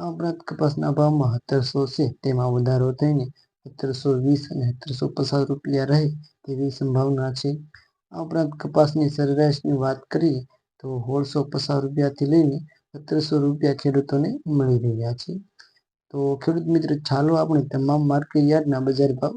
આ ઉપરાંત કપાસના ભાવમાં સત્તરસો છે તેમાં વધારો થઈને સત્તરસો વીસ અને સત્તરસો પચાસ રૂપિયા રહે તેવી સંભાવના છે. આ ઉપરાંત કપાસની સરેરાશની વાત કરીએ તો સોળસો પચાસ રૂપિયાથી લઈને સત્તરસો રૂપિયા ખેડૂતોને મળી રહ્યા છે. તો ખેડૂત મિત્ર, ચાલો આપણે તમામ માર્કેટ યાર્ડના બજાર ભાવ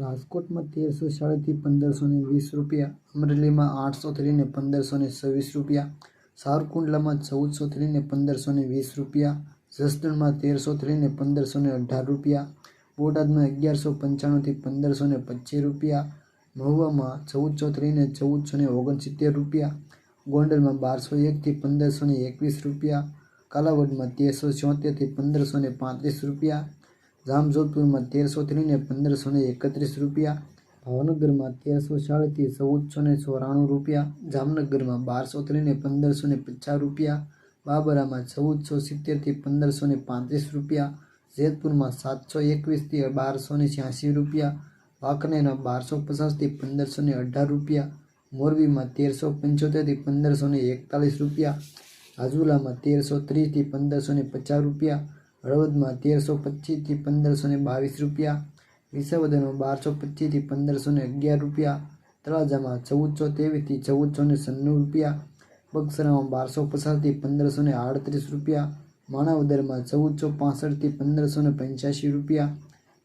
રાજકોટમાં તેરસો સાડીથી પંદરસો ને વીસ રૂપિયા, અમરેલીમાં આઠસોથી લઈને પંદરસો ને છવ્વીસ રૂપિયા સારકુંડલામાં ચૌદસોથી લઈને પંદરસો ને વીસ રૂપિયા જસદણમાં તેરસો થ્રીને પંદરસો ને અઢાર રૂપિયા, બોટાદમાં અગિયારસો પંચાણુંથી પંદરસો ને પચીસ રૂપિયા, મહુવામાં ચૌદસો થ્રીને ચૌદસો ને ઓગણસિત્તેર રૂપિયા, ગોંડલમાં બારસો એકથી પંદરસો ને એકવીસ રૂપિયા, કાલાવડમાં તેરસો છોતેરથી પંદરસો ને પાંત્રીસ રૂપિયા, જામજોધપુરમાં તેરસો થ્રીને પંદરસો ને એકત્રીસ રૂપિયા, ભાવનગરમાં તેરસો ચાળીસથી ચૌદસો ને ચોરાણું રૂપિયા, જામનગરમાં બારસો ત્રીને પંદરસો ને પચાસ રૂપિયા બાબરામાં ચૌદસો સિત્તેરથી પંદરસો ને પાંત્રીસ રૂપિયા, જેતપુરમાં સાતસો એકવીસથી બારસો ને છ્યાસી રૂપિયા વાંકનેરમાં બારસો પચાસથી પંદરસો ને અઢાર રૂપિયા, મોરબીમાં તેરસો પંચોતેરથી પંદરસો ને એકતાલીસ રૂપિયા, રાજુલામાં તેરસો ત્રીસથી પંદરસો ને પચાસ રૂપિયા, હળવદમાં તેરસો પચીસથી પંદરસો ને બાવીસ રૂપિયા, વિસાવદરમાં બારસો પચીસથી પંદરસો ને અગિયાર રૂપિયા, તળાજામાં ચૌદસો ત્રેવીસથી ચૌદસો ને સન્નું રૂપિયા બગસરામાં બારસો પચાસથી પંદરસો ને આડત્રીસ રૂપિયા, માણાવદરમાં ચૌદસો પાસઠથી પંદરસો ને પંચ્યાસી રૂપિયા,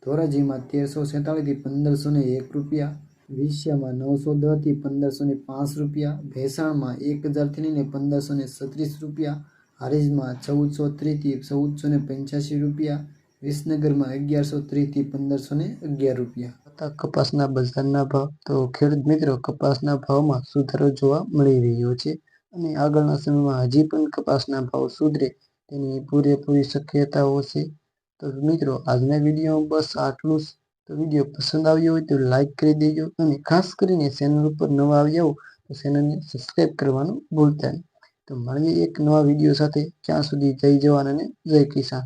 ધોરાજીમાં તેરસો સેતાળીસથી પંદરસો ને એક રૂપિયા વિશ્યામાં નવસો દસથી પંદરસો ને પાંચ રૂપિયા, ભેસાણમાં એક હજારથી લઈને પંદરસો ને છત્રીસ રૂપિયા, હારીજમાં ચૌદસો ત્રીસથી ચૌદસો ને પંચ્યાસી રૂપિયા, વિસનગરમાં અગિયારસો ત્રીસથી પંદરસો ને અગિયાર રૂપિયા. હતા કપાસના બજારના ભાવ, તો ખેડૂત મિત્રો, કપાસના ભાવમાં સુધારો જોવા મળી રહ્યો છે. અને આગળના સમયમાં હજી પણ કપાસના ભાવ સુધરે તેની પૂરેપૂરી શક્યતાઓ છે. તો મિત્રો, આજના વિડીયોમાં બસ આટલું જ. તો વીડિયો પસંદ આવ્યો હોય તો લાઈક કરી દેજો અને ખાસ કરીને ચેનલ ઉપર નવા આવ્યા હો તો ચેનલને સબસ્ક્રાઈબ કરવાનું ભૂલતા નહીં. તો મળીએ એક નવા વીડિયો સાથે. ત્યાં સુધી જય જવાન અને જય કિસાન.